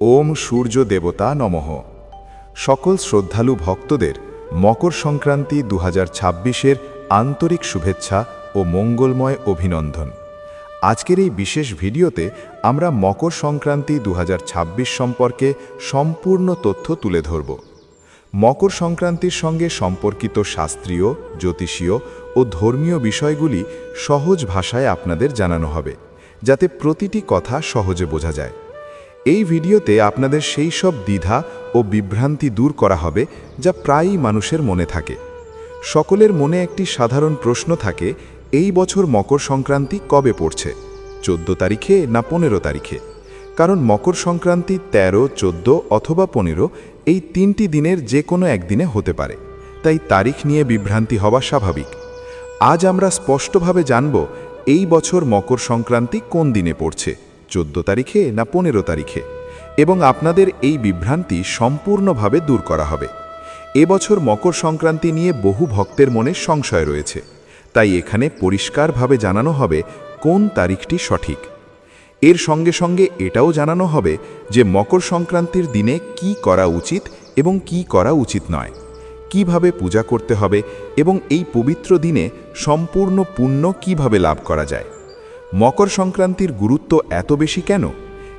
ওম সূর্য দেবতা নমঃ। সকল শ্রদ্ধালু ভক্তদের মকর সংক্রান্তি দু হাজার আন্তরিক শুভেচ্ছা ও মঙ্গলময় অভিনন্দন। আজকের এই বিশেষ ভিডিওতে আমরা মকর সংক্রান্তি দু হাজার ছাব্বিশ সম্পর্কে সম্পূর্ণ তথ্য তুলে ধরব। মকর সংক্রান্তির সঙ্গে সম্পর্কিত শাস্ত্রীয়, জ্যোতিষীয় ও ধর্মীয় বিষয়গুলি সহজ ভাষায় আপনাদের জানানো হবে, যাতে প্রতিটি কথা সহজে বোঝা যায়। এই ভিডিওতে আপনাদের সেই সব দ্বিধা ও বিভ্রান্তি দূর করা হবে যা প্রায়ই মানুষের মনে থাকে। সকলের মনে একটি সাধারণ প্রশ্ন থাকে এই বছর মকর সংক্রান্তি কবে পড়ছে? চোদ্দ তারিখে না পনেরো তারিখে? কারণ মকর সংক্রান্তি ১৩, চোদ্দ অথবা পনেরো এই তিনটি দিনের যে কোনো একদিনে হতে পারে। তাই তারিখ নিয়ে বিভ্রান্তি হওয়া স্বাভাবিক। আজ আমরা স্পষ্টভাবে জানব এই বছর মকর সংক্রান্তি কোন দিনে পড়ছে। চোদ্দ তারিখে না পনেরো তারিখে? এবং আপনাদের এই বিভ্রান্তি সম্পূর্ণভাবে দূর করা হবে। এবছর মকর সংক্রান্তি নিয়ে বহু ভক্তের মনে সংশয় রয়েছে। তাই এখানে পরিষ্কারভাবে জানানো হবে কোন তারিখটি সঠিক। এর সঙ্গে সঙ্গে এটাও জানানো হবে যে মকর সংক্রান্তির দিনে কি করা উচিত এবং কি করা উচিত নয়। কীভাবে পূজা করতে হবে এবং এই পবিত্র দিনে সম্পূর্ণ পুণ্য কীভাবে লাভ করা যায়। মকর সংক্রান্তির গুরুত্ব এত বেশি কেন?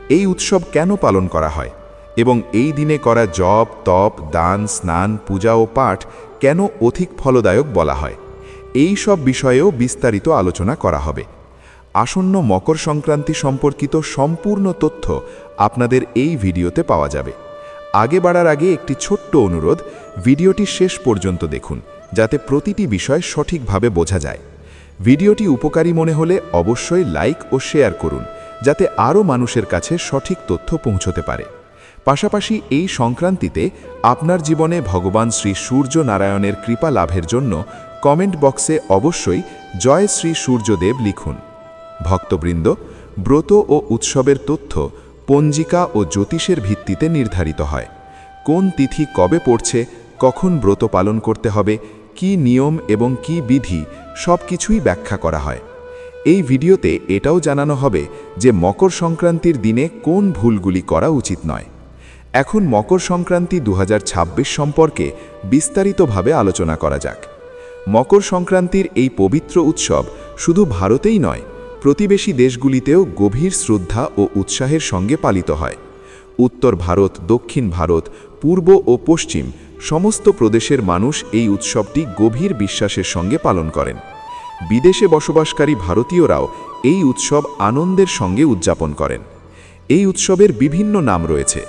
এই উৎসব কেন পালন করা হয়? এবং এই দিনে করা জপ, তপ, দান, স্নান, পূজা ও পাঠ কেন অধিক ফলদায়ক বলা হয়? এই সব বিষয়েও বিস্তারিত আলোচনা করা হবে। আসন্ন মকর সংক্রান্তি সম্পর্কিত সম্পূর্ণ তথ্য আপনাদের এই ভিডিওতে পাওয়া যাবে। আগে বাড়ার আগে একটি ছোট্ট অনুরোধ, ভিডিওটি শেষ পর্যন্ত দেখুন, যাতে প্রতিটি বিষয় সঠিকভাবে বোঝা যায়। ভিডিওটি উপকারী মনে হলে অবশ্যই লাইক ও শেয়ার করুন, যাতে আরও মানুষের কাছে সঠিক তথ্য পৌঁছতে পারে। পাশাপাশি এই সংক্রান্তিতে আপনার জীবনে ভগবান শ্রী সূর্য নারায়ণের কৃপা লাভের জন্য কমেন্ট বক্সে অবশ্যই জয় শ্রী সূর্যদেব লিখুন। ভক্তবৃন্দ, ব্রত ও উৎসবের তথ্য পঞ্জিকা ও জ্যোতিষের ভিত্তিতে নির্ধারিত হয়। কোন তিথি কবে পড়ছে, কখন ব্রত পালন করতে হবে, কি নিয়ম এবং কি বিধি সব কিছুই ব্যাখ্যা করা হয়। এই ভিডিওতে এটাও জানানো হবে যে মকর সংক্রান্তির দিনে কোন ভুলগুলি করা উচিত নয়। এখন মকর সংক্রান্তি দু হাজার ছাব্বিশ সম্পর্কে বিস্তারিতভাবে আলোচনা করা যাক। মকর সংক্রান্তির এই পবিত্র উৎসব শুধু ভারতেই নয়, প্রতিবেশী দেশগুলিতেও গভীর শ্রদ্ধা ও উৎসাহের সঙ্গে পালিত হয়। উত্তর ভারত, দক্ষিণ ভারত, পূর্ব ও পশ্চিম সমস্ত প্রদেশের মানুষ এই উৎসবটি গভীর বিশ্বাসের সঙ্গে পালন করেন। বিদেশে বসবাসকারী ভারতীয়রাও এই উৎসব আনন্দের সঙ্গে উদযাপন করেন। এই উৎসবের বিভিন্ন নাম রয়েছে।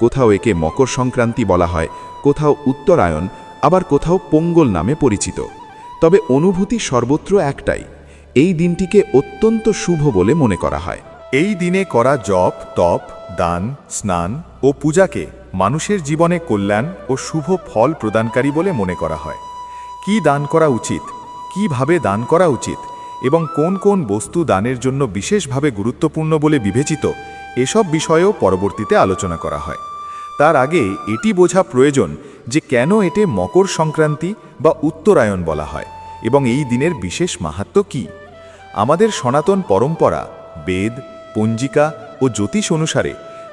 কোথাও একে মকর সংক্রান্তি বলা হয়, কোথাও উত্তরায়ণ, আবার কোথাও পোঙ্গল নামে পরিচিত। তবে অনুভূতি সর্বত্র একটাই, এই দিনটিকে অত্যন্ত শুভ বলে মনে করা হয়। এই দিনে করা জপ, তপ, দান, স্নান ও পূজাকে মানুষের জীবনে কল্যাণ ও শুভ ফল প্রদানকারী বলে মনে করা হয়। কি দান করা উচিত? কীভাবে দান করা উচিত? এবং কোন কোন বস্তু দানের জন্য বিশেষভাবে গুরুত্বপূর্ণ বলে বিবেচিত? এসব বিষয়েও পরবর্তীতে আলোচনা করা হয়। তার আগে এটি বোঝা প্রয়োজন যে কেন এটে মকর সংক্রান্তি বা উত্তরায়ণ বলা হয় এবং এই দিনের বিশেষ মাহাত্ম কী? আমাদের সনাতন পরম্পরা, বেদ পঞ্জিকা ও জ্যোতিষ অনুসারে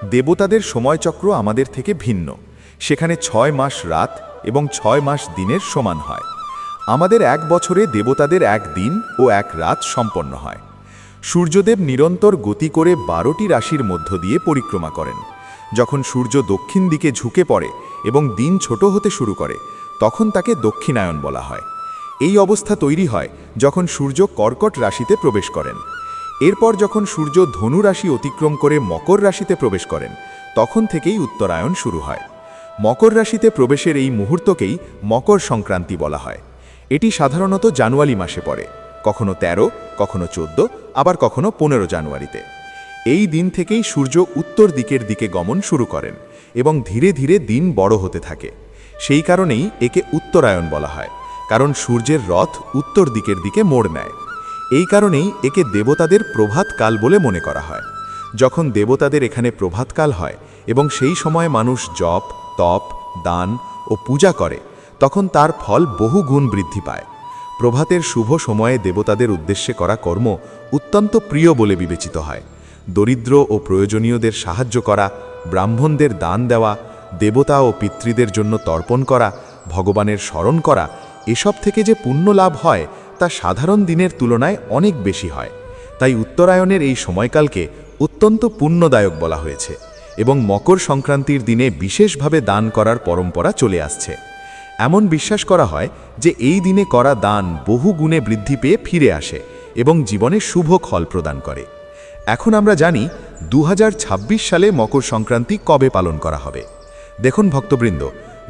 দেবতাদের সময়চক্র আমাদের থেকে ভিন্ন। সেখানে ছয় মাস রাত এবং ছয় মাস দিনের সমান হয়। আমাদের এক বছরে দেবতাদের এক দিন ও এক রাত সম্পন্ন হয়। সূর্যদেব নিরন্তর গতি করে বারোটি রাশির মধ্য দিয়ে পরিক্রমা করেন। যখন সূর্য দক্ষিণ দিকে ঝুঁকে পড়ে এবং দিন ছোট হতে শুরু করে, তখন তাকে দক্ষিণায়ন বলা হয়। এই অবস্থা তৈরি হয় যখন সূর্য কর্কট রাশিতে প্রবেশ করেন। এরপর যখন সূর্য ধনু রাশি অতিক্রম করে মকর রাশিতে প্রবেশ করেন, তখন থেকেই উত্তরায়ণ শুরু হয়। মকর রাশিতে প্রবেশের এই মুহূর্তকেই মকর সংক্রান্তি বলা হয়। এটি সাধারণত জানুয়ারি মাসে পড়ে, কখনো ১৩ কখনো চোদ্দ, আবার কখনো পনেরো জানুয়ারিতে। এই দিন থেকেই সূর্য উত্তর দিকের দিকে গমন শুরু করেন এবং ধীরে ধীরে দিন বড় হতে থাকে। সেই কারণেই একে উত্তরায়ণ বলা হয়, কারণ সূর্যের রথ উত্তর দিকের দিকে মোড় নেয়। এই কারণেই একে দেবতাদের প্রভাতকাল বলে মনে করা হয়। যখন দেবতাদের এখানে প্রভাতকাল হয় এবং সেই সময় মানুষ জপ, তপ, দান ও পূজা করে, তখন তার ফল বহু গুণ বৃদ্ধি পায়। প্রভাতের শুভ সময়ে দেবতাদের উদ্দেশ্যে করা কর্ম অত্যন্ত প্রিয় বলে বিবেচিত হয়। দরিদ্র ও প্রয়োজনীয়দের সাহায্য করা, ব্রাহ্মণদের দান দেওয়া, দেবতা ও পিতৃদের জন্য তর্পণ করা, ভগবানের স্মরণ করা, এসব থেকে যে পুণ্য লাভ হয় তা সাধারণ দিনের তুলনায় অনেক বেশি হয়। তাই উত্তরায়ণের এই সময়কালকে অত্যন্ত পুণ্যদায়ক বলা হয়েছে এবং মকর সংক্রান্তির দিনে বিশেষভাবে দান করার পরম্পরা চলে আসছে। এমন বিশ্বাস করা হয় যে এই দিনে করা দান বহু গুণে বৃদ্ধি পেয়ে ফিরে আসে এবং জীবনে শুভ ফল প্রদান করে। এখন আমরা জানি দু হাজার ছাব্বিশ সালে মকর সংক্রান্তি কবে পালন করা হবে। দেখুন ভক্তবৃন্দ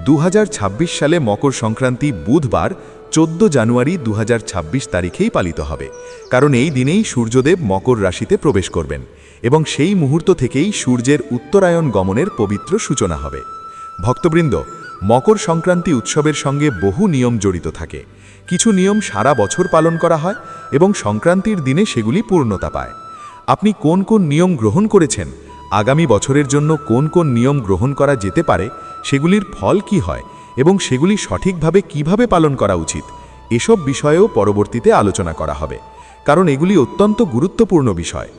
দু হাজার ছাব্বিশ সালে মকর সংক্রান্তি বুধবার চোদ্দ জানুয়ারি দু হাজার ছাব্বিশ তারিখেই পালিত হবে, কারণ এই দিনেই সূর্যদেব মকর রাশিতে প্রবেশ করবেন এবং সেই মুহূর্ত থেকেই সূর্যের উত্তরায়ণ গমনের পবিত্র সূচনা হবে। ভক্তবৃন্দ, মকর সংক্রান্তি উৎসবের সঙ্গে বহু নিয়ম জড়িত থাকে। কিছু নিয়ম সারা বছর পালন করা হয় এবং সংক্রান্তির দিনে সেগুলি পূর্ণতা পায়। আপনি কোন কোন নিয়ম গ্রহণ করেছেন? আগামী বছরের জন্য কোন কোন নিয়ম গ্রহণ করা যেতে পারে? সেগুলির ফল কি হয়? এবং সেগুলি সঠিকভাবে কীভাবে পালন করা উচিত, এসব বিষয়েও পরবর্তীতে আলোচনা করা হবে, কারণ এগুলি অত্যন্ত গুরুত্বপূর্ণ বিষয়।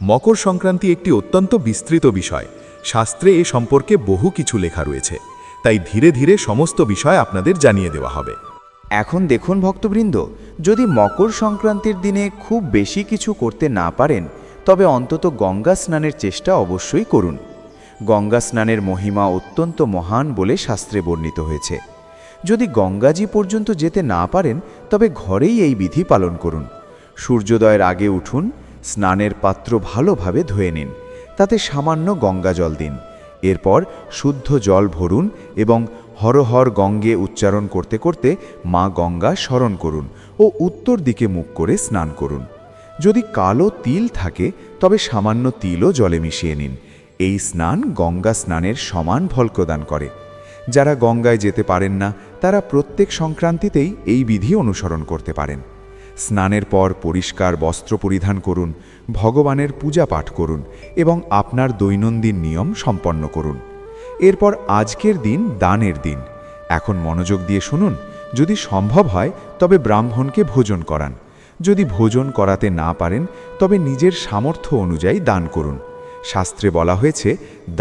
মকর সংক্রান্তি একটি অত্যন্ত বিস্তৃত বিষয়, শাস্ত্রে এ সম্পর্কে বহু কিছু লেখা রয়েছে, তাই ধীরে ধীরে সমস্ত বিষয় আপনাদের জানিয়ে দেওয়া হবে। এখন দেখুন ভক্তবৃন্দ, যদি মকর সংক্রান্তির দিনে খুব বেশি কিছু করতে না পারেন, তবে অন্তত গঙ্গা স্নানের চেষ্টা অবশ্যই করুন। গঙ্গা স্নানের মহিমা অত্যন্ত মহান বলে শাস্ত্রে বর্ণিত হয়েছে। যদি গঙ্গাজি পর্যন্ত যেতে না পারেন, তবে ঘরেই এই বিধি পালন করুন। সূর্যোদয়ের আগে উঠুন, স্নানের পাত্র ভালোভাবে ধুয়ে নিন, তাতে সামান্য গঙ্গা জল দিন। এরপর শুদ্ধ জল ভরুন এবং হরহর গঙ্গে উচ্চারণ করতে করতে মা গঙ্গা স্মরণ করুন ও উত্তর দিকে মুখ করে স্নান করুন। যদি কালো তিল থাকে, তবে সামান্য তিলও জলে মিশিয়ে নিন। এই স্নান গঙ্গা স্নানের সমান ফল প্রদান করে। যারা গঙ্গায় যেতে পারেন না, তারা প্রত্যেক সংক্রান্তিতেই এই বিধি অনুসরণ করতে পারেন। স্নানের পর পরিষ্কার বস্ত্র পরিধান করুন, ভগবানের পূজা পাঠ করুন এবং আপনার দৈনন্দিন নিয়ম সম্পন্ন করুন। এরপর আজকের দিন দানের দিন। এখন মনোযোগ দিয়ে শুনুন, যদি সম্ভব হয়, তবে ব্রাহ্মণকে ভোজন করান। যদি ভোজন করাতে না পারেন, তবে নিজের সামর্থ্য অনুযায়ী দান করুন। শাস্ত্রে বলা হয়েছে,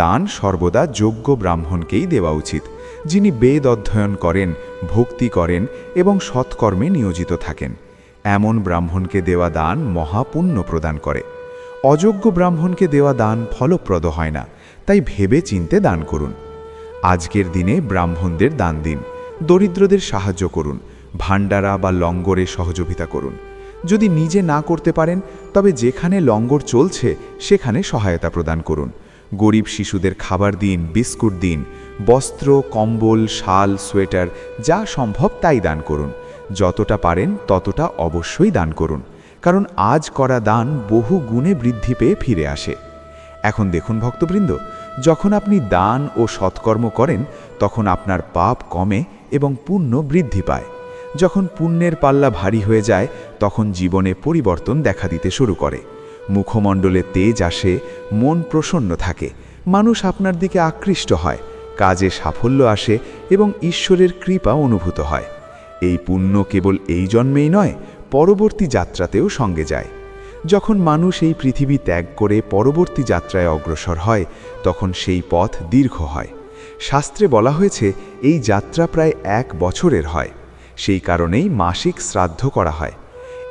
দান সর্বদা যোগ্য ব্রাহ্মণকেই দেওয়া উচিত। যিনি বেদ অধ্যয়ন করেন, ভক্তি করেন এবং সৎকর্মে নিয়োজিত থাকেন, এমন ব্রাহ্মণকে দেওয়া দান মহাপুণ্য প্রদান করে। অযোগ্য ব্রাহ্মণকে দেওয়া দান ফলপ্রদ হয় না, তাই ভেবে চিনতে দান করুন। আজকের দিনে ব্রাহ্মণদের দান দিন, দরিদ্রদের সাহায্য করুন, ভাণ্ডারা বা লঙ্গরে সহযোগিতা করুন। যদি নিজে না করতে পারেন, তবে যেখানে লঙ্গর চলছে, সেখানে সহায়তা প্রদান করুন। গরিব শিশুদের খাবার দিন, বিস্কুট দিন, বস্ত্র, কম্বল, শাল, সোয়েটার, যা সম্ভব তাই দান করুন। যতটা পারেন, ততটা অবশ্যই দান করুন। কারণ আজ করা দান বহু গুণে বৃদ্ধি পেয়ে ফিরে আসে। এখন দেখুন ভক্তবৃন্দ, যখন আপনি দান ও সৎকর্ম করেন, তখন আপনার পাপ কমে এবং পুণ্য বৃদ্ধি পায়। যখন পুণ্যের পাল্লা ভারী হয়ে যায় তখন জীবনে পরিবর্তন দেখা দিতে শুরু করে। মুখমণ্ডলে তেজ আসে, মন প্রসন্ন থাকে, মানুষ আপনার দিকে আকৃষ্ট হয়, কাজে সাফল্য আসে এবং ঈশ্বরের কৃপা অনুভূত হয়। এই পুণ্য কেবল এই জন্মেই নয়, পরবর্তী যাত্রাতেও সঙ্গে যায়। যখন মানুষ এই পৃথিবী ত্যাগ করে পরবর্তী যাত্রায় অগ্রসর হয়, তখন সেই পথ দীর্ঘ হয়। শাস্ত্রে বলা হয়েছে, এই যাত্রা প্রায় এক বছরের হয়। সেই কারণেই মাসিক শ্রাদ্ধ করা হয়।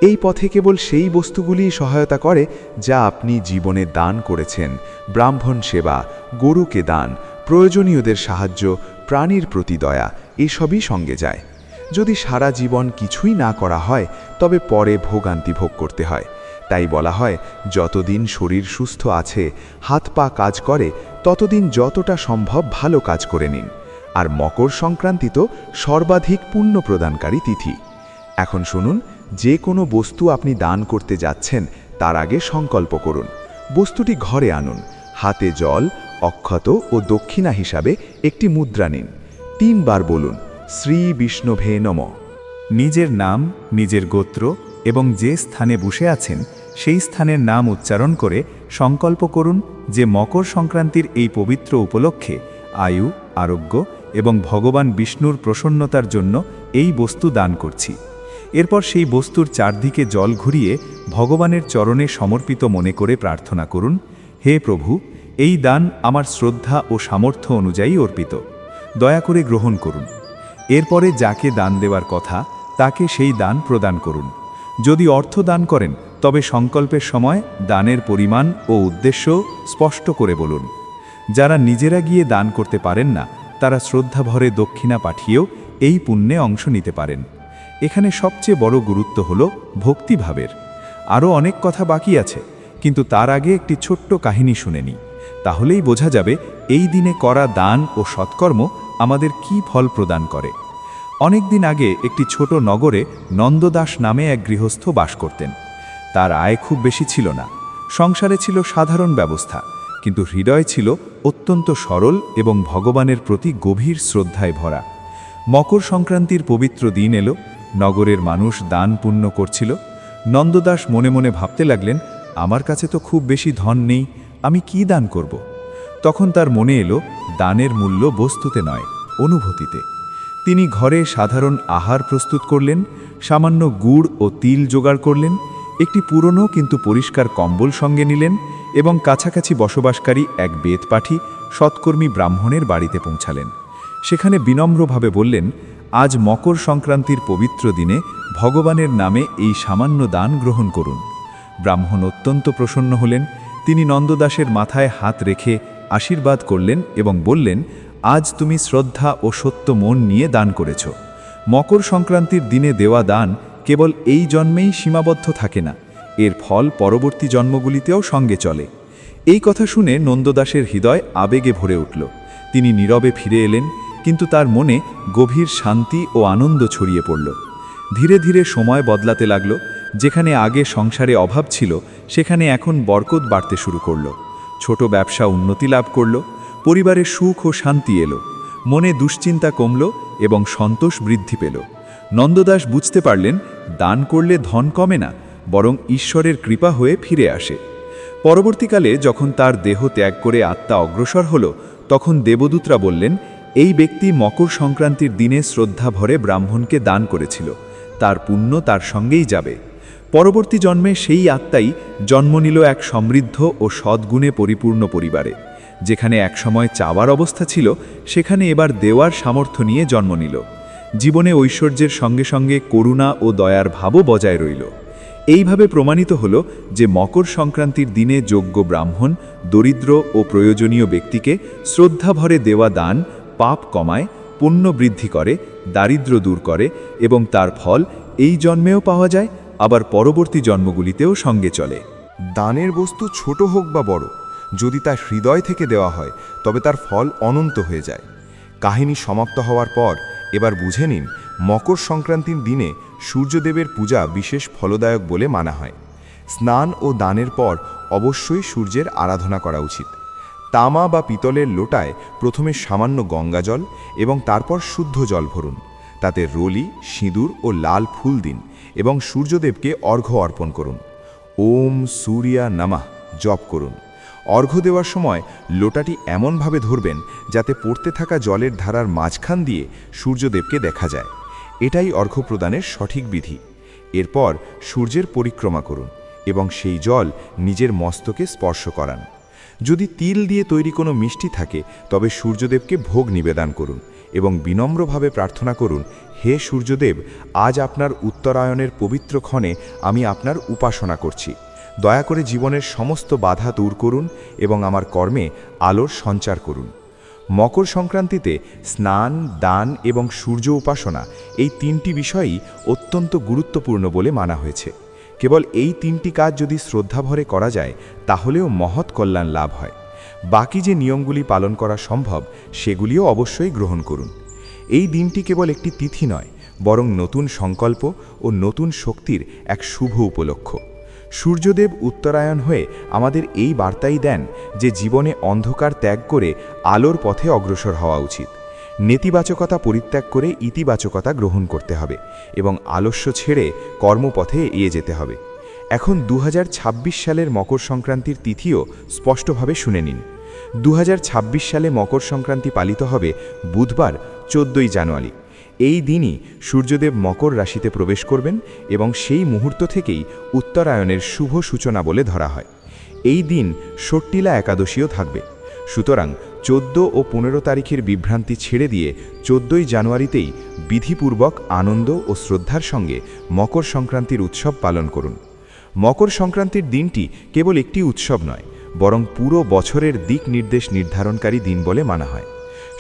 এই পথে কেবল সেই বস্তুগুলি সহায়তা করে যা আপনি জীবনে দান করেছেন। ব্রাহ্মণ সেবা, গরুকে দান, প্রয়োজনীয়দের সাহায্য, প্রাণীর প্রতি দয়া, এসবই সঙ্গে যায়। যদি সারা জীবন কিছুই না করা হয়, তবে পরে ভোগান্তি ভোগ করতে হয়। তাই বলা হয়, যতদিন শরীর সুস্থ আছে, হাত পা কাজ করে, ততদিন যতটা সম্ভব ভালো কাজ করে নিন। আর মকর সংক্রান্তি তো সর্বাধিক পুণ্য প্রদানকারী তিথি। এখন শুনুন যে কোনো বস্তু আপনি দান করতে যাচ্ছেন, তার আগে সংকল্প করুন। বস্তুটি ঘরে আনুন। হাতে জল, অক্ষত ও দক্ষিণা হিসাবে একটি মুদ্রা নিন। তিনবার বলুন, শ্রী বিষ্ণুভে নম। নিজের নাম, নিজের গোত্র এবং যে স্থানে বসে আছেন, সেই স্থানের নাম উচ্চারণ করে সংকল্প করুন যে মকর সংক্রান্তির এই পবিত্র উপলক্ষে আয়ু, আরোগ্য এবং ভগবান বিষ্ণুর প্রসন্নতার জন্য এই বস্তু দান করছি। এরপর সেই বস্তুর চারদিকে জল ঘুরিয়ে ভগবানের চরণে সমর্পিত মনে করে প্রার্থনা করুন, হে প্রভু, এই দান আমার শ্রদ্ধা ও সামর্থ্য অনুযায়ী অর্পিত। দয়া করে গ্রহণ করুন। এরপরে যাকে দান দেওয়ার কথা, তাকে সেই দান প্রদান করুন। যদি অর্থ দান করেন, তবে সংকল্পের সময় দানের পরিমাণ ও উদ্দেশ্য স্পষ্ট করে বলুন। যারা নিজেরা গিয়ে দান করতে পারেন না, তারা শ্রদ্ধাভরে দক্ষিণা পাঠিয়েও এই পুণ্যে অংশ নিতে পারেন। এখানে সবচেয়ে বড় গুরুত্ব হল ভক্তিভাবের। আরও অনেক কথা বাকি আছে, কিন্তু তার আগে একটি ছোট্ট কাহিনী শুনে নিই। তাহলেই বোঝা যাবে এই দিনে করা দান ও সৎকর্ম আমাদের কি ফল প্রদান করে। অনেক দিন আগে একটি ছোট নগরে নন্দদাস নামে এক গৃহস্থ বাস করতেন। তার আয় খুব বেশি ছিল না। সংসারে ছিল সাধারণ ব্যবস্থা, কিন্তু হৃদয় ছিল অত্যন্ত সরল এবং ভগবানের প্রতি গভীর শ্রদ্ধায় ভরা। মকর সংক্রান্তির পবিত্র দিন এলো নগরের মানুষ দান পুণ্য করছিল। নন্দদাস মনে মনে ভাবতে লাগলেন, আমার কাছে তো খুব বেশি ধন নেই, আমি কি দান করব? তখন তার মনে এলো, দানের মূল্য বস্তুতে নয়, অনুভূতিতে। তিনি ঘরে সাধারণ আহার প্রস্তুত করলেন, সামান্য গুড় ও তিল জোগাড় করলেন, একটি পুরনো কিন্তু পরিষ্কার কম্বল সঙ্গে নিলেন এবং কাছাকাছি বসবাসকারী এক বেদ পাঠি সৎকর্মী ব্রাহ্মণের বাড়িতে পৌঁছালেন। সেখানে বিনম্রভাবে বললেন আজ মকর সংক্রান্তির পবিত্র দিনে ভগবানের নামে এই সামান্য দান গ্রহণ করুন। ব্রাহ্মণ অত্যন্ত প্রসন্ন হলেন, তিনি নন্দদাসের মাথায় হাত রেখে আশীর্বাদ করলেন এবং বললেন, আজ তুমি শ্রদ্ধা ও সত্য মন নিয়ে দান করেছ। মকর সংক্রান্তির দিনে দেওয়া দান কেবল এই জন্মেই সীমাবদ্ধ থাকে না, এর ফল পরবর্তী জন্মগুলিতেও সঙ্গে চলে। এই কথা শুনে নন্দদাসের হৃদয় আবেগে ভরে উঠল। তিনি নীরবে ফিরে এলেন কিন্তু তার মনে গভীর শান্তি ও আনন্দ ছড়িয়ে পড়ল। ধীরে ধীরে সময় বদলাতে লাগল, যেখানে আগে সংসারে অভাব ছিল, সেখানে এখন বরকত বাড়তে শুরু করল। ছোট ব্যবসা উন্নতি লাভ করল, পরিবারে সুখ ও শান্তি এলো, মনে দুশ্চিন্তা কমল এবং সন্তোষ বৃদ্ধি পেল। নন্দদাস বুঝতে পারলেন, দান করলে ধন কমে না, বরং ঈশ্বরের কৃপা হয়ে ফিরে আসে। পরবর্তীকালে যখন তার দেহ ত্যাগ করে আত্মা অগ্রসর হল, তখন দেবদূতরা বললেন এই ব্যক্তি মকর সংক্রান্তির দিনে শ্রদ্ধা ভরে ব্রাহ্মণকে দান করেছিল। তার পুণ্য তার সঙ্গেই যাবে। পরবর্তী জন্মে সেই আত্মাই জন্ম নিল এক সমৃদ্ধ ও সদ্গুণে পরিপূর্ণ পরিবারে। যেখানে একসময় চাওয়ার অবস্থা ছিল, সেখানে এবার দেওয়ার সামর্থ্য নিয়ে জন্ম নিল। জীবনে ঐশ্বর্যের সঙ্গে সঙ্গে করুণা ও দয়ার ভাবও বজায় রইল। এইভাবে প্রমাণিত হল যে মকর সংক্রান্তির দিনে যোগ্য ব্রাহ্মণ, দরিদ্র ও প্রয়োজনীয় ব্যক্তিকে শ্রদ্ধাভরে দেওয়া দান পাপ কমায়, পুণ্য বৃদ্ধি করে, দারিদ্র দূর করে এবং তার ফল এই জন্মেও পাওয়া যায়, আবার পরবর্তী জন্মগুলিতেও সঙ্গে চলে। দানের বস্তু ছোট হোক বা বড়, যদি তার হৃদয় থেকে দেওয়া হয়, তবে তার ফল অনন্ত হয়ে যায়। কাহিনী সমাপ্ত হওয়ার পর, এবার বুঝে নিন, মকর সংক্রান্তির দিনে সূর্যদেবের পূজা বিশেষ ফলদায়ক বলে মানা হয়। স্নান ও দানের পর অবশ্যই সূর্যের আরাধনা করা উচিত। তামা বা পিতলের লোটায় প্রথমে সামান্য গঙ্গাজল এবং তারপর শুদ্ধ জল ভরুন। তাতে রলি, সিঁদুর ও লাল ফুল দিন এবং সূর্যদেবকে অর্ঘ্য অর্পণ করুন। ওম সূর্যা নামাহ জপ করুন। অর্ঘ্য দেওয়ার সময় লোটাটি এমনভাবে ধরবেন যাতে পড়তে থাকা জলের ধারার মাঝখান দিয়ে সূর্যদেবকে দেখা যায়। এটাই অর্ঘ্য প্রদানের সঠিক বিধি। এরপর সূর্যের পরিক্রমা করুন এবং সেই জল নিজের মস্তকে স্পর্শ করান। যদি তিল দিয়ে তৈরি কোনো মিষ্টি থাকে, তবে সূর্যদেবকে ভোগ নিবেদন করুন এবং বিনম্রভাবে প্রার্থনা করুন, হে সূর্যদেব, আজ আপনার উত্তরায়ণের পবিত্র ক্ষণে আমি আপনার উপাসনা করছি। দয়া করে জীবনের সমস্ত বাধা দূর করুন এবং আমার কর্মে আলোর সঞ্চার করুন। মকর সংক্রান্তিতে স্নান, দান এবং সূর্য উপাসনা এই তিনটি বিষয়ই অত্যন্ত গুরুত্বপূর্ণ বলে মানা হয়েছে। কেবল এই তিনটি কাজ যদি শ্রদ্ধাভরে করা যায়, তাহলেও মহৎ কল্যাণ লাভ হয়। বাকি যে নিয়মগুলি পালন করা সম্ভব, সেগুলিও অবশ্যই গ্রহণ করুন। এই দিনটি কেবল একটি তিথি নয়, বরং নতুন সংকল্প ও নতুন শক্তির এক শুভ উপলক্ষ। সূর্যদেব উত্তরায়ণ হয়ে আমাদের এই বার্তাই দেন যে জীবনে অন্ধকার ত্যাগ করে আলোর পথে অগ্রসর হওয়া উচিত। নেতিবাচকতা পরিত্যাগ করে ইতিবাচকতা গ্রহণ করতে হবে এবং আলস্য ছেড়ে কর্মপথে এগিয়ে যেতে হবে। এখন দু হাজার ছাব্বিশ সালের মকর সংক্রান্তির তিথিও স্পষ্টভাবে শুনে নিন। দু হাজার ছাব্বিশ সালে মকর সংক্রান্তি পালিত হবে বুধবার, চোদ্দই জানুয়ারি। এই দিনই সূর্যদেব মকর রাশিতে প্রবেশ করবেন এবং সেই মুহূর্ত থেকেই উত্তরায়ণের শুভ সূচনা বলে ধরা হয়। এই দিন সট্টিলা একাদশীও থাকবে। সুতরাং চোদ্দ ও পনেরো তারিখের বিভ্রান্তি ছেড়ে দিয়ে চোদ্দই জানুয়ারিতেই বিধিপূর্বক আনন্দ ও শ্রদ্ধার সঙ্গে মকর সংক্রান্তির উৎসব পালন করুন। মকর সংক্রান্তির দিনটি কেবল একটি উৎসব নয়, বরং পুরো বছরের দিক নির্দেশ নির্ধারণকারী দিন বলে মানা হয়।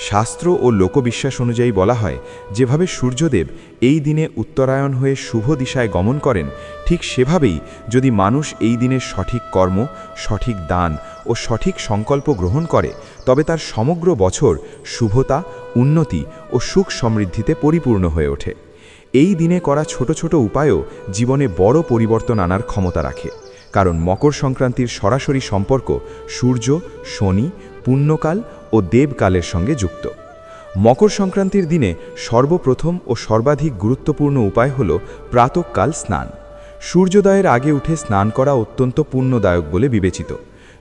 শাস্ত্র ও লোকবিশ্বাস অনুযায়ী বলা হয়, যেভাবে সূর্যদেব এই দিনে উত্তরায়ণ হয়ে শুভ দিশায় গমন করেন, ঠিক সেভাবেই যদি মানুষ এই দিনের সঠিক কর্ম, সঠিক দান ও সঠিক সংকল্প গ্রহণ করে, তবে তার সমগ্র বছর শুভতা, উন্নতি ও সুখ সমৃদ্ধিতে পরিপূর্ণ হয়ে ওঠে। এই দিনে করা ছোট ছোট উপায়ও জীবনে বড় পরিবর্তন আনার ক্ষমতা রাখে, কারণ মকর সংক্রান্তির সরাসরি সম্পর্ক সূর্য, শনি, পুণ্যকাল ও দেবকালের সঙ্গে যুক্ত। মকর সংক্রান্তির দিনে সর্বপ্রথম ও সর্বাধিক গুরুত্বপূর্ণ উপায় হল প্রাতকাল স্নান। সূর্যোদয়ের আগে উঠে স্নান করা অত্যন্ত পুণ্যদায়ক বলে বিবেচিত।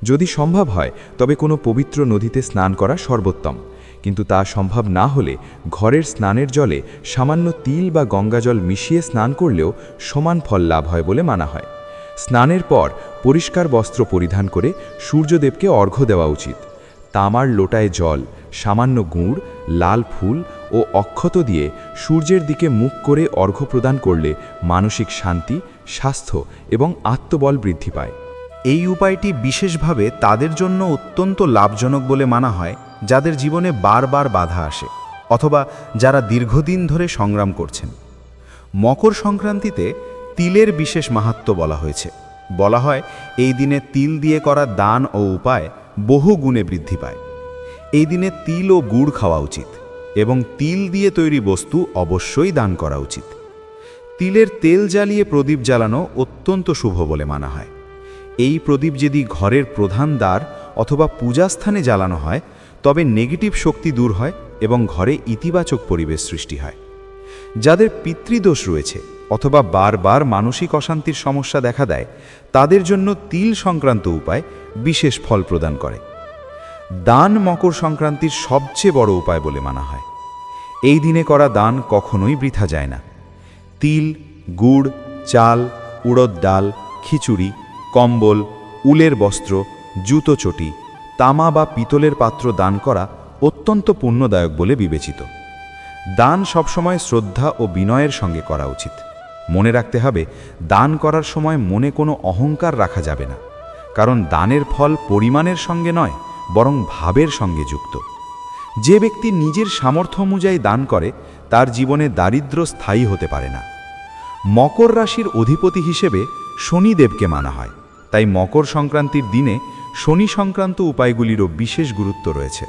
যদি সম্ভব হয়, তবে কোনো পবিত্র নদীতে স্নান করা সর্বোত্তম। কিন্তু তা সম্ভব না হলে ঘরের স্নানের জলে সামান্য তিল বা গঙ্গাজল মিশিয়ে স্নান করলেও সমান ফল লাভ হয় বলে মানা হয়। স্নানের পর পরিষ্কার বস্ত্র পরিধান করে সূর্যদেবকে অর্ঘ্য দেওয়া উচিত। তামার লোটায় জল, সামান্য গুড়, লাল ফুল ও অক্ষত দিয়ে সূর্যের দিকে মুখ করে অর্ঘ্য প্রদান করলে মানসিক শান্তি, স্বাস্থ্য এবং আত্মবল বৃদ্ধি পায়। এই উপায়টি বিশেষভাবে তাদের জন্য অত্যন্ত লাভজনক বলে মানা হয়, যাদের জীবনে বারবার বাধা আসে, অথবা যারা দীর্ঘদিন ধরে সংগ্রাম করছেন। মকর সংক্রান্তিতে তিলের বিশেষ মাহাত্ম বলা হয়েছে। বলা হয়, এই দিনে তিল দিয়ে করা দান ও উপায় বহু গুণে বৃদ্ধি পায়। এই দিনে তিল ও গুড় খাওয়া উচিত, এবং তিল দিয়ে তৈরি বস্তু অবশ্যই দান করা উচিত। তিলের তেল জ্বালিয়ে প্রদীপ জ্বালানো অত্যন্ত শুভ বলে মানা হয়। এই প্রদীপ যদি ঘরের প্রধান দ্বার অথবা পূজাস্থানে জ্বালানো হয়, তবে নেগেটিভ শক্তি দূর হয় এবং ঘরে ইতিবাচক পরিবেশ সৃষ্টি হয়। যাদের পিতৃদোষ রয়েছে অথবা বারবার মানসিক অশান্তির সমস্যা দেখা দেয়, তাদের জন্য তিল সংক্রান্ত উপায় বিশেষ ফল প্রদান করে। দান মকর সংক্রান্তির সবচেয়ে বড় উপায় বলে মানা হয়। এই দিনে করা দান কখনোই বৃথা যায় না। তিল, গুড়, চাল, উড়দ ডাল, খিচুড়ি কম্বল, উলের বস্ত্র, জুতো চটি, তামা বা পিতলের পাত্র দান করা অত্যন্ত পুণ্যদায়ক বলে বিবেচিত। দান সবসময় শ্রদ্ধা ও বিনয়ের সঙ্গে করা উচিত। মনে রাখতে হবে, দান করার সময় মনে কোনো অহংকার রাখা যাবে না। কারণ দানের ফল পরিমাণের সঙ্গে নয়, বরং ভাবের সঙ্গে যুক্ত। যে ব্যক্তি নিজের সামর্থ্য অনুযায়ী দান করে, তার জীবনে দারিদ্র স্থায়ী হতে পারে না। মকর রাশির অধিপতি হিসেবে শনিদেবকে মানা হয়। তাই মকর সংক্রান্তির দিনে শনি সংক্রান্ত উপায়গুলিরও বিশেষ গুরুত্ব রয়েছে।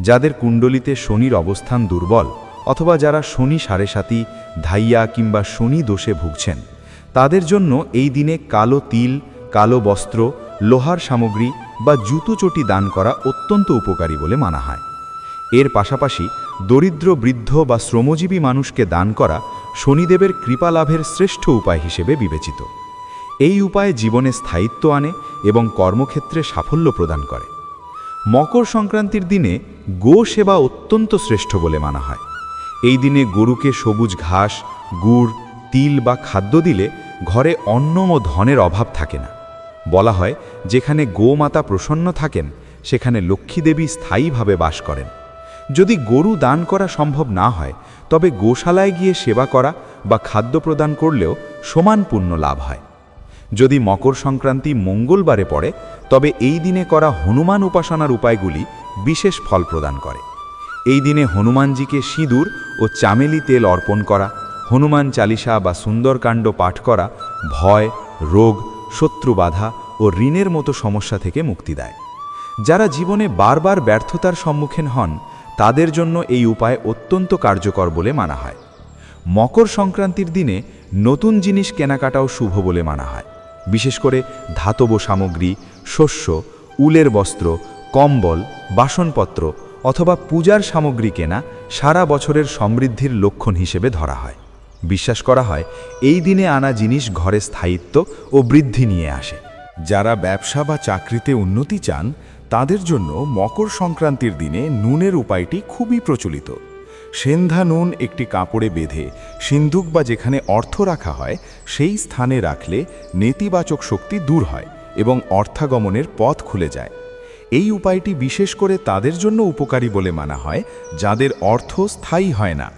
যাদের কুণ্ডলিতে শনির অবস্থান দুর্বল অথবা যারা শনি সাড়ে সাতি, ধাইয়া কিংবা শনি দোষে ভুগছেন, তাদের জন্য এই দিনে কালো তিল, কালো বস্ত্র, লোহার সামগ্রী বা জুতো চটি দান করা অত্যন্ত উপকারী বলে মানা হয়। এর পাশাপাশি দরিদ্র বৃদ্ধ বা শ্রমজীবী মানুষকে দান করা শনিদেবের কৃপা লাভের শ্রেষ্ঠ উপায় হিসেবে বিবেচিত। এই উপায় জীবনে স্থায়িত্ব আনে এবং কর্মক্ষেত্রে সাফল্য প্রদান করে। মকর সংক্রান্তির দিনে গো সেবা অত্যন্ত শ্রেষ্ঠ বলে মানা হয়। এই দিনে গরুকে সবুজ ঘাস, গুড়, তিল বা খাদ্য দিলে ঘরে অন্ন ও ধনের অভাব থাকে না। বলা হয়, যেখানে গোমাতা প্রসন্ন থাকেন, সেখানে লক্ষ্মীদেবী স্থায়ীভাবে বাস করেন। যদি গরু দান করা সম্ভব না হয়, তবে গোশালায় গিয়ে সেবা করা বা খাদ্য প্রদান করলেও সমান পুণ্য লাভ হয়। যদি মকর সংক্রান্তি মঙ্গলবারে পড়ে, তবে এই দিনে করা হনুমান উপাসনার উপায়গুলি বিশেষ ফল প্রদান করে। এই দিনে হনুমানজিকে সিঁদুর ও চামেলি তেল অর্পণ করা, হনুমান চালিসা বা সুন্দরকাণ্ড পাঠ করা ভয়, রোগ, শত্রু বাধা ও ঋণের মতো সমস্যা থেকে মুক্তি দেয়। যারা জীবনে বারবার ব্যর্থতার সম্মুখীন হন, তাদের জন্য এই উপায় অত্যন্ত কার্যকর বলে মানা হয়। মকর সংক্রান্তির দিনে নতুন জিনিস কেনাকাটাও শুভ বলে মানা হয়। বিশেষ করে ধাতব সামগ্রী, শস্য, উলের বস্ত্র, কম্বল, বাসনপত্র অথবা পূজার সামগ্রী কেনা সারা বছরের সমৃদ্ধির লক্ষণ হিসেবে ধরা হয়। বিশ্বাস করা হয়, এই দিনে আনা জিনিস ঘরে স্থায়িত্ব ও বৃদ্ধি নিয়ে আসে। যারা ব্যবসা বা চাকরিতে উন্নতি চান, তাদের জন্য মকর সংক্রান্তির দিনে নুনের উপায়টি খুবই প্রচলিত। সেন্ধা নুন একটি কাপড়ে বেঁধে সিন্ধুক বা যেখানে অর্থ রাখা হয়, সেই স্থানে রাখলে নেতিবাচক শক্তি দূর হয় এবং অর্থাগমনের পথ খুলে যায়। এই উপায়টি বিশেষ করে তাদের জন্য উপকারী বলে মানা হয়, যাদের অর্থ স্থায়ী হয় না।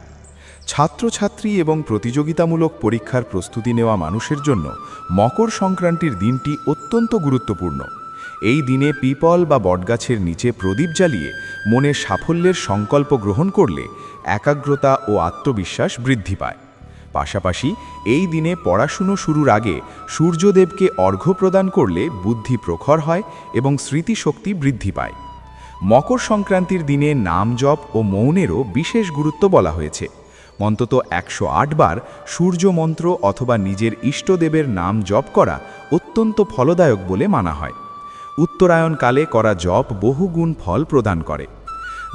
ছাত্রছাত্রী এবং প্রতিযোগিতামূলক পরীক্ষার প্রস্তুতি নেওয়া মানুষের জন্য মকর সংক্রান্তির দিনটি অত্যন্ত গুরুত্বপূর্ণ। এই দিনে পিপল বা বটগাছের নিচে প্রদীপ জ্বালিয়ে মনে সাফল্যের সংকল্প গ্রহণ করলে একাগ্রতা ও আত্মবিশ্বাস বৃদ্ধি পায়। পাশাপাশি এই দিনে পড়াশুনো শুরুর আগে সূর্যদেবকে অর্ঘ্য প্রদান করলে বুদ্ধি প্রখর হয় এবং স্মৃতিশক্তি বৃদ্ধি পায়। মকর সংক্রান্তির দিনে নাম জপ ও মৌনেরও বিশেষ গুরুত্ব বলা হয়েছে। অন্তত একশো আট বার সূর্য মন্ত্র অথবা নিজের ইষ্টদেবের নাম জপ করা অত্যন্ত ফলদায়ক বলে মানা হয়। উত্তরায়ণকালে করা জপ বহুগুণ ফল প্রদান করে।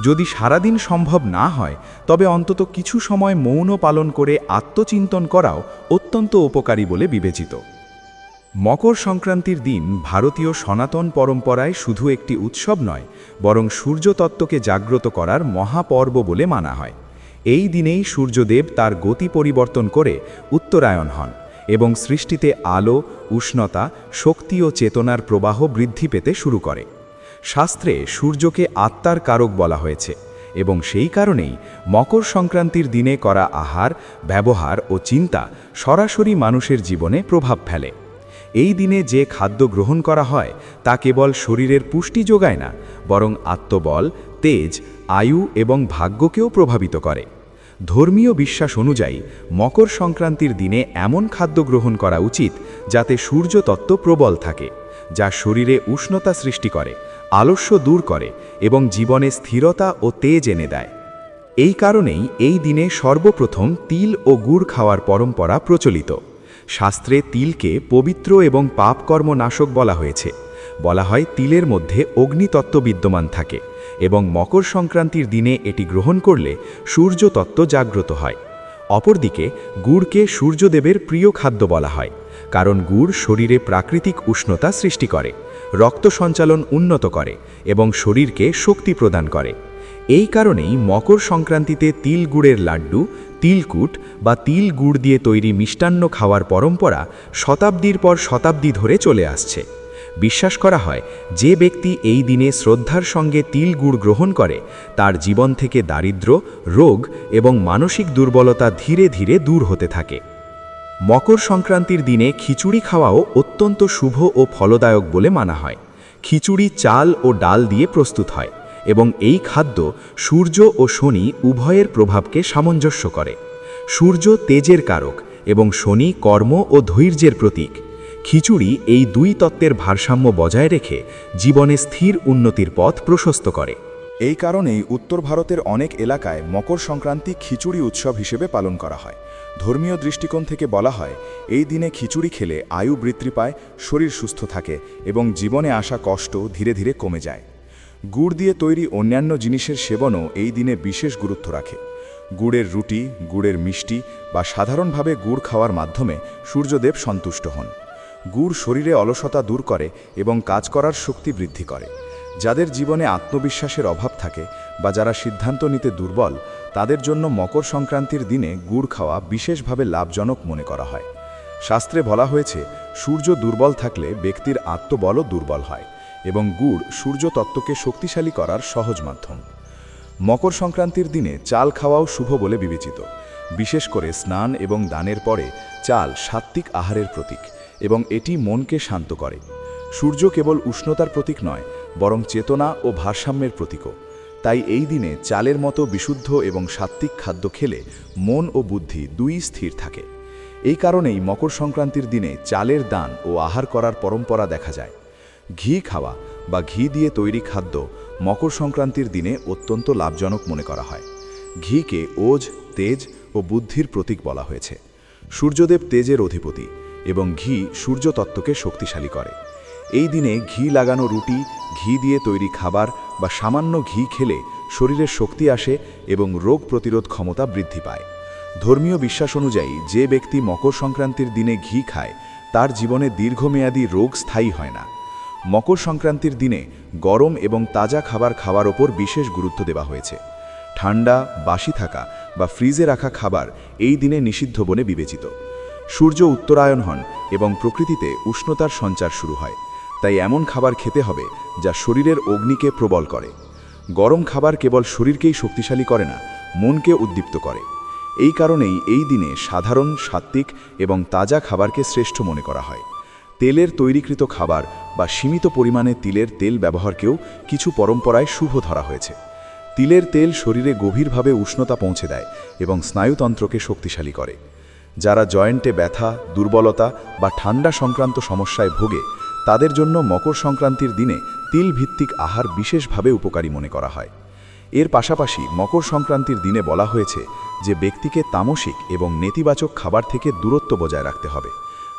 যদি সারাদিন সম্ভব না হয়, তবে অন্তত কিছু সময় মৌন পালন করে আত্মচিন্তন করাও অত্যন্ত উপকারী বলে বিবেচিত। মকর সংক্রান্তির দিন ভারতীয় সনাতন পরম্পরায় শুধু একটি উৎসব নয়, বরং সূর্যতত্ত্বকে জাগ্রত করার মহাপর্ব বলে মানা হয়। এই দিনেই সূর্যদেব তার গতি পরিবর্তন করে উত্তরায়ণ হন। এবং সৃষ্টিতে আলো, উষ্ণতা, শক্তি ও চেতনার প্রবাহ বৃদ্ধি পেতে শুরু করে। শাস্ত্রে সূর্যকে আত্মার কারক বলা হয়েছে এবং সেই কারণেই মকর সংক্রান্তির দিনে করা আহার, ব্যবহার ও চিন্তা সরাসরি মানুষের জীবনে প্রভাব ফেলে। এই দিনে যে খাদ্য গ্রহণ করা হয় তা কেবল শরীরের পুষ্টি যোগায় না, বরং আত্মবল, তেজ, আয়ু এবং ভাগ্যকেও প্রভাবিত করে। ধর্মীয় বিশ্বাস অনুযায়ী, মকর সংক্রান্তির দিনে এমন খাদ্য গ্রহণ করা উচিত যাতে সূর্যতত্ত্ব প্রবল থাকে, যা শরীরে উষ্ণতা সৃষ্টি করে, আলস্য দূর করে এবং জীবনে স্থিরতা ও তেজ এনে দেয়। এই কারণেই এই দিনে সর্বপ্রথম তিল ও গুড় খাওয়ার পরম্পরা প্রচলিত। শাস্ত্রে তিলকে পবিত্র এবং পাপকর্ম নাশক বলা হয়েছে। বলা হয় তিলের মধ্যে অগ্নিতত্ত্ব বিদ্যমান থাকে। এবং মকর সংক্রান্তির দিনে এটি গ্রহণ করলে সূর্যতত্ত্ব জাগ্রত হয়। অপরদিকে, গুড়কে সূর্যদেবের প্রিয় খাদ্য বলা হয়, কারণ গুড় শরীরে প্রাকৃতিক উষ্ণতা সৃষ্টি করে, রক্ত সঞ্চালন উন্নত করে এবং শরীরকে শক্তি প্রদান করে। এই কারণেই মকর সংক্রান্তিতে তিল গুড়ের লাড্ডু তিলকুট বা তিল গুড় দিয়ে তৈরি মিষ্টান্ন খাওয়ার পরম্পরা শতাব্দীর পর শতাব্দী ধরে চলে আসছে। বিশ্বাস করা হয়, যে ব্যক্তি এই দিনে শ্রদ্ধার সঙ্গে তিল গুড় গ্রহণ করে, তার জীবন থেকে দারিদ্র্য রোগ এবং মানসিক দুর্বলতা ধীরে ধীরে দূর হতে থাকে। মকর সংক্রান্তির দিনে খিচুড়ি খাওয়াও অত্যন্ত শুভ ও ফলদায়ক বলে মানা হয়। খিচুড়ি, চাল ও ডাল দিয়ে প্রস্তুত হয় এবং এই খাদ্য সূর্য ও শনি উভয়ের প্রভাবকে সামঞ্জস্য করে। সূর্য তেজের কারক এবং শনি কর্ম ও ধৈর্যের প্রতীক। খিচুড়ি এই দুই তত্ত্বের ভারসাম্য বজায় রেখে জীবনে স্থির উন্নতির পথ প্রশস্ত করে। এই কারণেই উত্তর ভারতের অনেক এলাকায় মকর সংক্রান্তি খিচুড়ি উৎসব হিসেবে পালন করা হয়। ধর্মীয় দৃষ্টিকোণ থেকে বলা হয়, এই দিনে খিচুড়ি খেলে আয়ু বৃদ্ধি পায়, শরীর সুস্থ থাকে এবং জীবনে আসা কষ্ট ধীরে ধীরে কমে যায়। গুড় দিয়ে তৈরি অন্যান্য জিনিসের সেবনও এই দিনে বিশেষ গুরুত্ব রাখে। গুড়ের রুটি, গুড়ের মিষ্টি বা সাধারণভাবে গুড় খাওয়ার মাধ্যমে সূর্যদেব সন্তুষ্ট হন। গুড় শরীরে অলসতা দূর করে এবং কাজ করার শক্তি বৃদ্ধি করে। যাদের জীবনে আত্মবিশ্বাসের অভাব থাকে বা যারা সিদ্ধান্ত নিতে দুর্বল, তাদের জন্য মকর সংক্রান্তির দিনে গুড় খাওয়া বিশেষভাবে লাভজনক মনে করা হয়। শাস্ত্রে বলা হয়েছে, সূর্য দুর্বল থাকলে ব্যক্তির আত্মবলও দুর্বল হয় এবং গুড় সূর্য তত্ত্বকে শক্তিশালী করার সহজ মাধ্যম। মকর সংক্রান্তির দিনে চাল খাওয়াও শুভ বলে বিবেচিত। বিশেষ করে স্নান এবং দানের পরে চাল সাত্ত্বিক আহারের প্রতীক। এবং এটি মনকে শান্ত করে। সূর্য কেবল উষ্ণতার প্রতীক নয়, বরং চেতনা ও ভারসাম্যের প্রতীকও। তাই এই দিনে চালের মতো বিশুদ্ধ এবং সাত্ত্বিক খাদ্য খেলে মন ও বুদ্ধি দুই স্থির থাকে। এই কারণেই মকর সংক্রান্তির দিনে চালের দান ও আহার করার পরম্পরা দেখা যায়। ঘি খাওয়া বা ঘি দিয়ে তৈরি খাদ্য মকর সংক্রান্তির দিনে অত্যন্ত লাভজনক মনে করা হয়। ঘিকে ওজ, তেজ ও বুদ্ধির প্রতীক বলা হয়েছে। সূর্যদেব তেজের অধিপতি। এবং ঘি সূর্যতত্ত্বকে শক্তিশালী করে। এই দিনে ঘি লাগানো রুটি, ঘি দিয়ে তৈরি খাবার বা সামান্য ঘি খেলে শরীরের শক্তি আসে এবং রোগ প্রতিরোধ ক্ষমতা বৃদ্ধি পায়। ধর্মীয় বিশ্বাস অনুযায়ী যে ব্যক্তি মকর সংক্রান্তির দিনে ঘি খায়, তার জীবনে দীর্ঘমেয়াদী রোগ স্থায়ী হয় না। মকর সংক্রান্তির দিনে গরম এবং তাজা খাবার খাওয়ার ওপর বিশেষ গুরুত্ব দেওয়া হয়েছে। ঠান্ডা, বাসি থাকা বা ফ্রিজে রাখা খাবার এই দিনে নিষিদ্ধ বলে বিবেচিত। সূর্য উত্তরায়ণ হন এবং প্রকৃতিতে উষ্ণতার সঞ্চার শুরু হয়। তাই এমন খাবার খেতে হবে যা শরীরের অগ্নিকে প্রবল করে। গরম খাবার কেবল শরীরকেই শক্তিশালী করে না, মনকে উদ্দীপ্ত করে। এই কারণেই এই দিনে সাধারণ, সাত্ত্বিক এবং তাজা খাবারকে শ্রেষ্ঠ মনে করা হয়। তেলের তৈরিকৃত খাবার বা সীমিত পরিমাণে তিলের তেল ব্যবহারকেও কিছু পরম্পরায় শুভ ধরা হয়েছে। তিলের তেল শরীরে গভীরভাবে উষ্ণতা পৌঁছে দেয় এবং স্নায়ুতন্ত্রকে শক্তিশালী করে। যারা জয়েন্টে ব্যথা, দুর্বলতা বা ঠান্ডা সংক্রান্ত সমস্যায় ভোগে, তাদের জন্য মকর সংক্রান্তির দিনে তিল ভিত্তিক আহার বিশেষভাবে উপকারী মনে করা হয়। এর পাশাপাশি মকর সংক্রান্তির দিনে বলা হয়েছে যে ব্যক্তিকে তামসিক এবং নেতিবাচক খাবার থেকে দূরত্ব বজায় রাখতে হবে।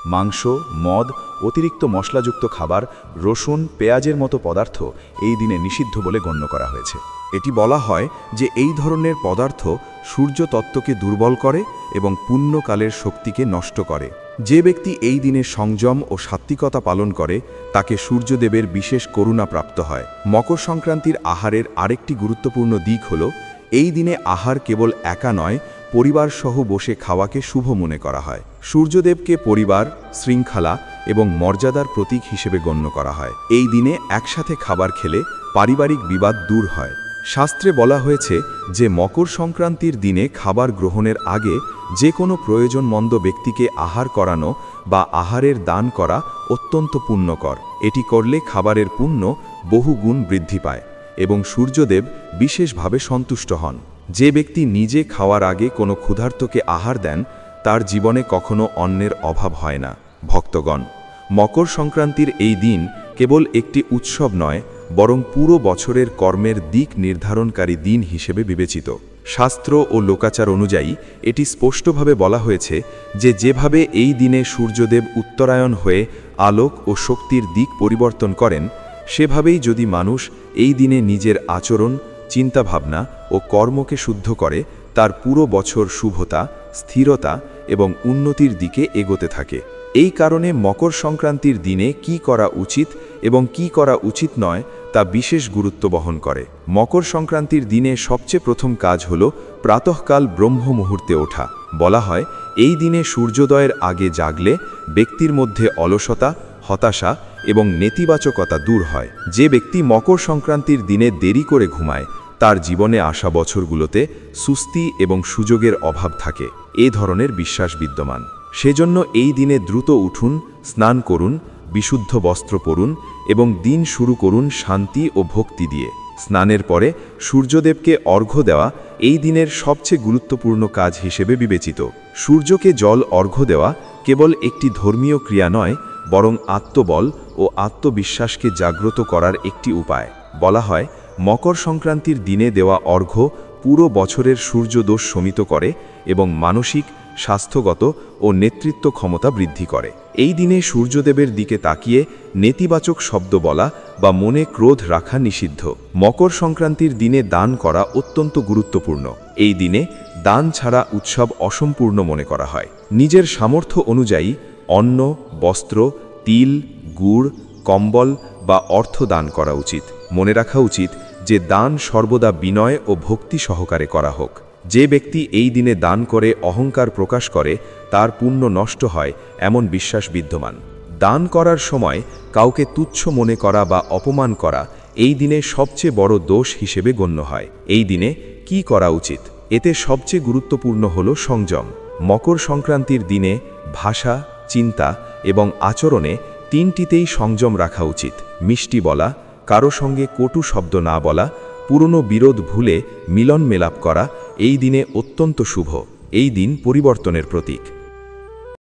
মাংস, মদ, অতিরিক্ত মশলাযুক্ত খাবার, রসুন, পেঁয়াজের মতো পদার্থ এই দিনে নিষিদ্ধ বলে গণ্য করা হয়েছে। এটি বলা হয় যে এই ধরনের পদার্থ সূর্য তত্ত্বকে দুর্বল করে এবং পুণ্যকালের শক্তিকে নষ্ট করে। যে ব্যক্তি এই দিনে সংযম ও সাত্ত্বিকতা পালন করে, তাকে সূর্যদেবের বিশেষ করুণা প্রাপ্ত হয়। মকর সংক্রান্তির আহারের আরেকটি গুরুত্বপূর্ণ দিক হল, এই দিনে আহার কেবল একা নয়, পরিবারসহ বসে খাওয়াকে শুভ মনে করা হয়। সূর্যদেবকে পরিবার, শৃঙ্খলা এবং মর্যাদার প্রতীক হিসেবে গণ্য করা হয়। এই দিনে একসাথে খাবার খেলে পারিবারিক বিবাদ দূর হয়। শাস্ত্রে বলা হয়েছে যে, মকর সংক্রান্তির দিনে খাবার গ্রহণের আগে যে কোনো প্রয়োজনমন্দ ব্যক্তিকে আহার করানো বা আহারের দান করা অত্যন্ত পুণ্যকর। এটি করলে খাবারের পুণ্য বহুগুণ বৃদ্ধি পায় এবং সূর্যদেব বিশেষভাবে সন্তুষ্ট হন। যে ব্যক্তি নিজে খাওয়ার আগে কোনো ক্ষুধার্তকে আহার দেন তার জীবনে কখনো অন্নের অভাব হয় না। ভক্তগণ, মকর সংক্রান্তির এই দিন কেবল একটি উৎসব নয়, বরং পুরো বছরের কর্মের দিক নির্ধারণকারী দিন হিসেবে বিবেচিত। শাস্ত্র ও লোকাচার অনুযায়ী এটি স্পষ্টভাবে বলা হয়েছে যে যেভাবে এই দিনে সূর্যদেব উত্তরায়ণ হয়ে আলোক ও শক্তির দিক পরিবর্তন করেন, সেভাবেই যদি মানুষ এই দিনে নিজের আচরণ, চিন্তাভাবনা ও কর্মকে শুদ্ধ করে, তার পুরো বছর শুভতা, স্থিরতা এবং উন্নতির দিকে এগোতে থাকে। এই কারণে মকর সংক্রান্তির দিনে কি করা উচিত এবং কি করা উচিত নয় তা বিশেষ গুরুত্ব বহন করে। মকর সংক্রান্তির দিনে সবচেয়ে প্রথম কাজ হল প্রাতঃকাল ব্রহ্ম মুহূর্তে ওঠা। বলা হয়, এই দিনে সূর্যোদয়ের আগে জাগলে ব্যক্তির মধ্যে অলসতা, হতাশা এবং নেতিবাচকতা দূর হয়। যে ব্যক্তি মকর সংক্রান্তির দিনে দেরি করে ঘুমায়, তার জীবনে আসা বছরগুলোতে সুস্তি এবং সুযোগের অভাব থাকে। এ ধরনের বিশ্বাস বিদ্যমান। সেজন্য এই দিনে দ্রুত উঠুন, স্নান করুন, বিশুদ্ধ বস্ত্র পরুন এবং দিন শুরু করুন শান্তি ও ভক্তি দিয়ে। স্নানের পরে সূর্যদেবকে অর্ঘ্য দেওয়া এই দিনের সবচেয়ে গুরুত্বপূর্ণ কাজ হিসেবে বিবেচিত। সূর্যকে জল অর্ঘ্য দেওয়া কেবল একটি ধর্মীয় ক্রিয়া নয়, বরং আত্মবল ও আত্মবিশ্বাসকে জাগ্রত করার একটি উপায়। বলা হয়, মকর সংক্রান্তির দিনে দেওয়া অর্ঘ্য পুরো বছরের সূর্যদোষ শমিত করে এবং মানসিক, স্বাস্থ্যগত ও নেতৃত্ব ক্ষমতা বৃদ্ধি করে। এই দিনে সূর্যদেবের দিকে তাকিয়ে নেতিবাচক শব্দ বলা বা মনে ক্রোধ রাখা নিষিদ্ধ। মকর সংক্রান্তির দিনে দান করা অত্যন্ত গুরুত্বপূর্ণ। এই দিনে দান ছাড়া উৎসব অসম্পূর্ণ মনে করা হয়। নিজের সামর্থ্য অনুযায়ী অন্ন, বস্ত্র, তিল, গুড়, কম্বল বা অর্থ দান করা উচিত। মনে রাখা উচিত যে দান সর্বদা বিনয় ও ভক্তি সহকারে করা হোক। যে ব্যক্তি এই দিনে দান করে, অহংকার প্রকাশ করে, তার পুণ্য নষ্ট হয়, এমন বিশ্বাস বিদ্যমান। দান করার সময় কাউকে তুচ্ছ মনে করা বা অপমান করা, এই দিনে সবচেয়ে বড় দোষ হিসেবে গণ্য হয়। এই দিনে কি করা উচিত? এতে সবচেয়ে গুরুত্বপূর্ণ হল সংযম। মকর সংক্রান্তির দিনে ভাষা, চিন্তা এবং আচরণে তিনটিতেই সংযম রাখা উচিত। মিষ্টি বলা, কারও সঙ্গে কটু শব্দ না বলা পুরনো বিরোধ ভুলে মিলন মেলাপ করা এই দিনে অত্যন্ত শুভ এই দিন পরিবর্তনের প্রতীক।